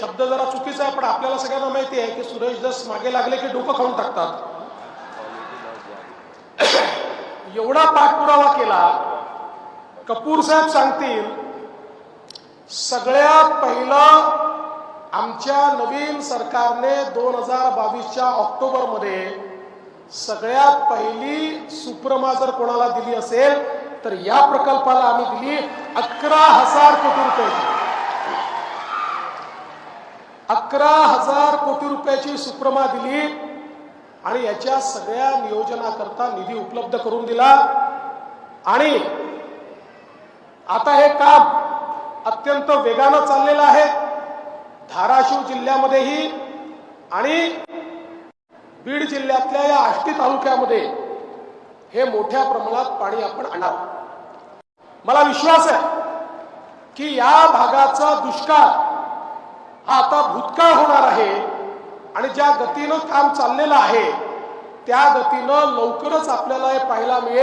शब्द जरा चुकीचा आहे पण आपल्याला सगळ्यांना माहिती आहे की सुरेश दस मागे लागले की डोकं खाऊन टाकतात. एवढा पाठपुरावा केला कपूर साहेब सांगतील सगळ्यात पहिलं आमच्या नवीन सरकारने दोन हजार बावीसच्या ऑक्टोबरमध्ये सगळ्यात पहिली सुप्रमा जर कोणाला दिली असेल तर या प्रकल्पाला आम्ही दिली अकरा हजार कोटी रुपये. अकरा हजार कोटी रुपयाची सुप्रमा दिली आणि याच्या सगळ्या नियोजनाकरता निधी उपलब्ध करून दिला. आणि आता हे काम अत्यंत वेगानं चाललेलं आहे. धाराशिव जिल्ह्यामध्येही आणि बीड जिल्ह्यातल्या या आष्टी तालुक्यामध्ये हे मोठ्या प्रमाणात पाणी आपण आणणार. मला विश्वास आहे की या भागाचा दुष्काळ आता भूतकाळ होणार आहे आणि ज्या गतीनं काम चाललेलं आहे त्या गतीनं लवकरच आपल्याला हे पाहायला मिळेल.